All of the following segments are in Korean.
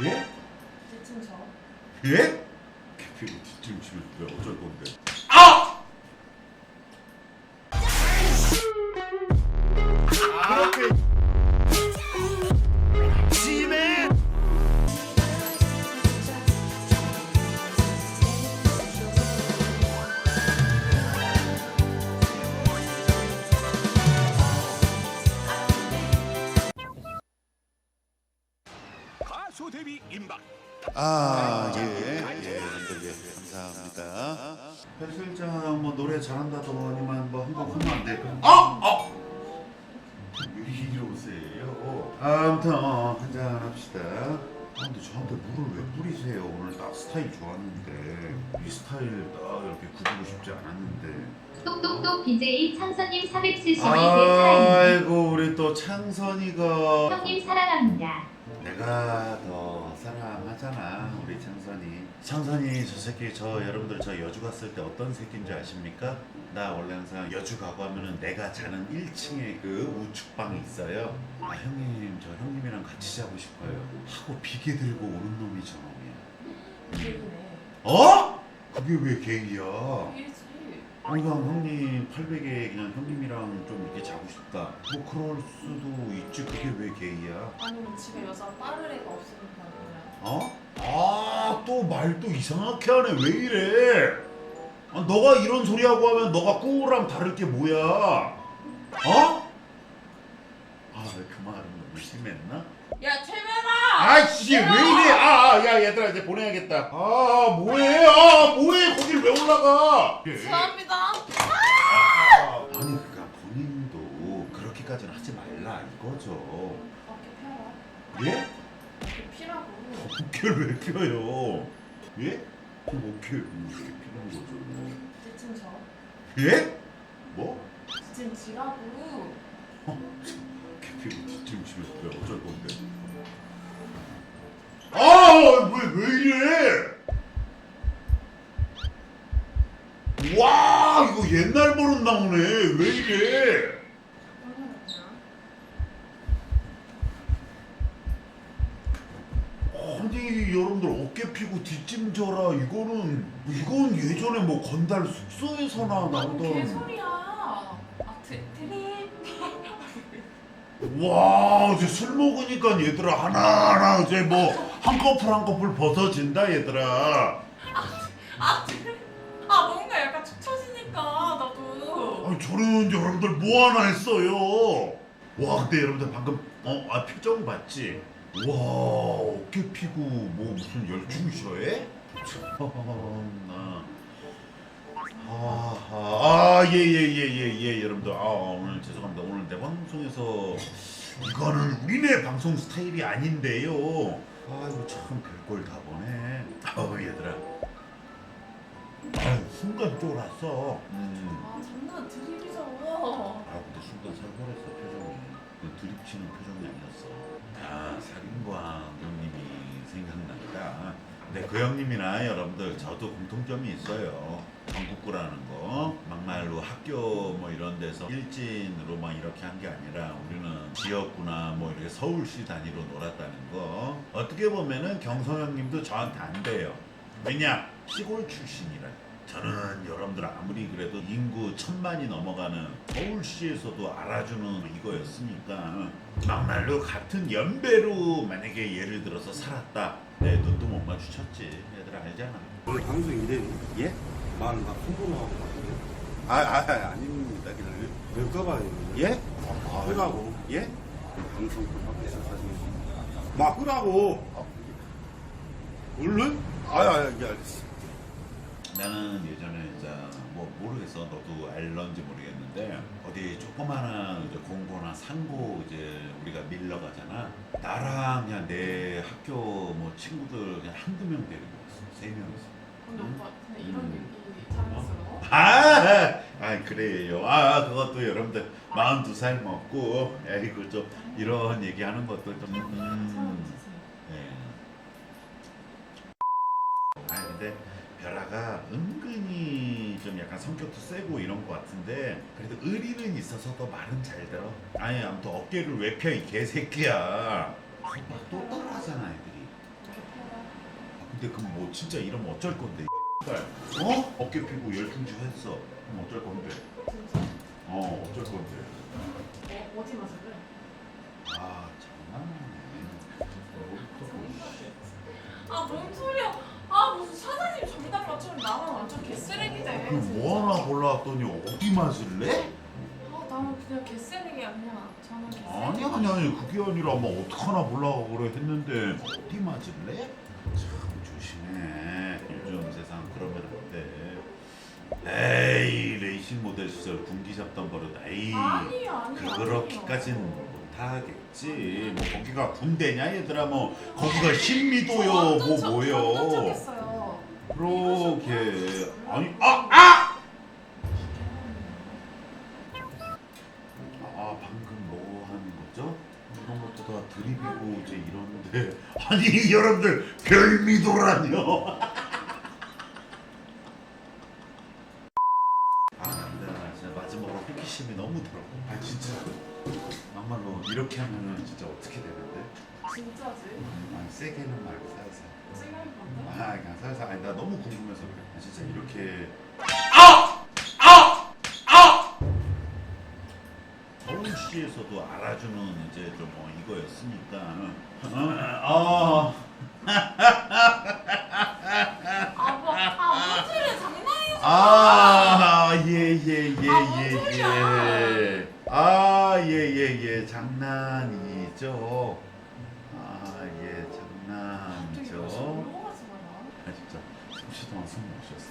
예? 대충 저. 예? 가수 데뷔 임박 아, 예, 예, 여러분들, 예, 감사합니다. 현 실장 뭐 노래 잘한다더니만 뭐 한 곡 하면 안 될까? 아! 아! 왜 이러세요? 아무튼 어, 한잔 합시다. 아, 근데 저한테 물을 왜 뿌리세요? 오늘 딱 스타일 좋았는데 이 스타일 딱 이렇게 구기고 싶지 않았는데 똑똑똑 BJ 창선님 472개 사랑입니다. 아이고 우리 또 창선이가 형님 사랑합니다. 내가 더 사랑하잖아 우리 창선이 창선이 저 새끼 저 여러분들 저 여주 갔을 때 어떤 새끼인지 아십니까? 나 원래 항상 여주 가고 하면은 내가 자는 1층에 그 우측방이 있어요 아 형님 저 형님이랑 같이 자고 싶어요 하고 비계 들고 오는 놈이 저 놈이야 개이네. 어? 그게 왜 게이야 개이 지. 그냥 형님 800에 그냥 형님이랑 좀 이렇게 자고 싶다 뭐 그럴 수도 있지 그게 왜 게이야 아니면 집에 여자 빠를 애가 없으니까 그냥. 어? 아, 또 말 또 이상하게 하네. 왜 이래? 아, 너가 이런 소리 하고 하면 너가 꾸우랑 다를 게 뭐야? 어? 아, 왜그 말은 너무 심했나? 아이씨, 왜 이래? 아, 아, 야, 얘들아, 이제 보내야겠다. 아, 뭐해? 아, 뭐해? 거길 왜 올라가? 죄송합니다. 아, 아니, 그니까 본인도 그렇게까지는 하지 말라 이거죠. 어깨 펴라. 예? 어깨 피라고. 어깨를 왜 펴요? 예? 그럼 어깨를 이렇게 피는 거죠. 대충 저. 예? 뭐? 지금 지라고. 개피고 뒷짐 치면 어쩔 건데. 아, 왜, 왜 이래? 와, 이거 옛날 버릇 나오네. 왜 이래? 아니, 여러분들 어깨 피고 뒷짐 져라. 이거는, 이건 예전에 뭐 건달 숙소에서나 뭔 나오던. 개소리야. 아 드, 드림. 와 이제 술 먹으니까 얘들아 하나하나 이제 뭐 한 커플 한 커플 벗어진다 얘들아. 아 드림. 아 뭔가 약간 축 처지니까 나도. 아니 저는 여러분들 뭐 하나 했어요? 와 근데 여러분들 방금 어 아 표정 봤지? 와 어깨 피고 뭐 무슨 열중셔해? 참나. 아예예예 예 예 여러분들. 아 오늘 죄송합니다. 오늘 내 방송에서 이거는 우리네 방송 스타일이 아닌데요 아이고 참 별걸 다 보네. 아우 얘들아. 아 순간 쫄았어. 음. 아 장난 드림이죠. 아 근데 순간 살벌했어 표정이. 그 드립치는 표정이 아니었어. 아 살인과 형님이 생각난다 근데 그 형님이나 여러분들 저도 공통점이 있어요. 전국구라는 거 막말로 학교 뭐 이런 데서 일진으로 막 이렇게 한 게 아니라 우리는 지역구나 뭐 이렇게 서울시 단위로 놀았다는 거. 어떻게 보면은 경성 형님도 저한테 안 돼요. 왜냐? 시골 출신이라. 저는 여러분들 아무리 그래도 인구 천만이 넘어가는 서울시에서도 알아주는 이거였으니까 막말로 같은 연배로 만약에 예를 들어서 살았다 내 눈도 못 마주쳤지 얘들 알잖아 오늘 방송 이래요? 예? 말을 막 홍보로 하고 막 이래요? 아, 아 아닙니다 그냥 왜 까봐요? 예? 끄라고 예? 방송 좀 하고 있어가지고 막 끄라고 얼른? 아유 아유 예 알겠어 나는 예전에 이제 뭐 모르겠어 너도 알런지 모르겠는데 어디 조그마한 이제 공고나 상고 이제 우리가 밀러 가잖아 나랑 그냥 내 학교 뭐 친구들 그냥 한두 명 데리고 왔어 세 명이서 근데 오빠 근데 이런 음. 얘기 자랑스러워? 아, 아 그래요. 아 그것도 여러분들 42살 먹고 에이그 좀 이런 얘기하는 것도 좀 처음 음, 주세요. 예. 아 근데 벼라가 은근히 좀 약간 성격도 세고 이런 것 같은데 그래도 의리는 있어서 더 말은 잘 들어. 아니 아무튼 어깨를 왜 펴 이 개새끼야. 또 따라하잖아 애들이. 근데 그럼 뭐 진짜 이러면 어쩔 건데 어? 어깨 피고 열중주 했어 그럼 어쩔 건데 진짜. 어 어쩔 건데 어, 어디 맞을래? 아 장난하네 아, 뭔 소리야. 나 골라왔더니 어디 맞을래? 아, 나는 그냥 개쓰레기 아니야. 저는 개쓰레기. 아니 아니 아니 그게 아니라 뭐 어떡하나 몰라고 그래 했는데 어디 맞을래? 참 조심해 요즘 세상 그러면 안돼 에이 레이싱 모델 시절 군기 잡던 버릇 에이 아니야, 아니야. 그렇게까진 못하겠지 뭐 거기가 군대냐 얘들아 뭐 거기가 신미도요 뭐 뭐요. 그렇게 아니 아 아! 여러분들 별미도라뇨 아 근데 나 진짜 마지막으로 호기심이 너무 들어 아 진짜 막말로 이렇게 하면은 진짜 어떻게 되는데? 진짜지? 아니 세게는 말고 살살 찍은 건데? 아 그냥 살살 아니 나 너무 궁금해서 그래 아, 진짜 이렇게 아! 아! 서울시에서도 알아주는 이제 좀 뭐 이거였으니까 아, 아, 뭐, 아. 장난이지. 아, 예, 예, 예, 아, 뭔 예. 예. 아, 예, 예, 예, 장난이죠. 아, 예, 장난이죠. 아, 진짜 30 동안 숨못 쉬었어.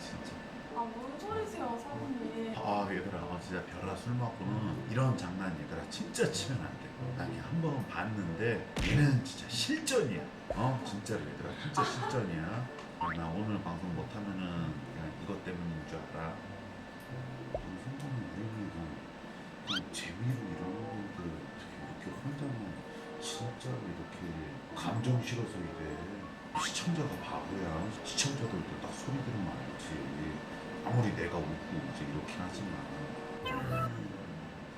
진짜. 아, 뭔 소리세요, 사모님. 아 얘들아 아, 진짜 별나 술 먹고는 이런 장난 얘들아 진짜 치면 안 돼. 아니 한번 봤는데 얘는 진짜 실전이야. 어 진짜로 얘들아 진짜 실전이야. 야, 나 오늘 방송 못하면은 그냥 이것 때문인 줄 알아. 방송국은 우리는 그냥, 그냥 재미로 이런 건데 어떻게 이렇게 혼자만 진짜로 이렇게 감정 실어서 이래. 시청자가 바보야. 시청자들도 딱 소리 들으면 알지. 아무리 내가 웃고 이제 이렇긴 하지만.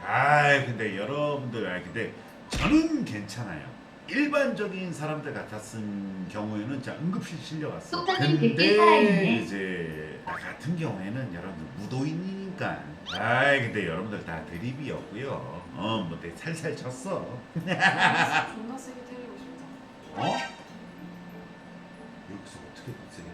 아이 근데 여러분들 아 근데 저는 괜찮아요. 일반적인 사람들 같았은 경우에는 진짜 응급실 실려갔어. 근데 살아있네. 이제 나 같은 경우에는 여러분들 무도인이니까. 아이 근데 여러분들 다 드립이었고요. 어뭐 되게 살살 쳤어. 존나 세게 때리고 싶다. 어? 여기서 어떻게 박세게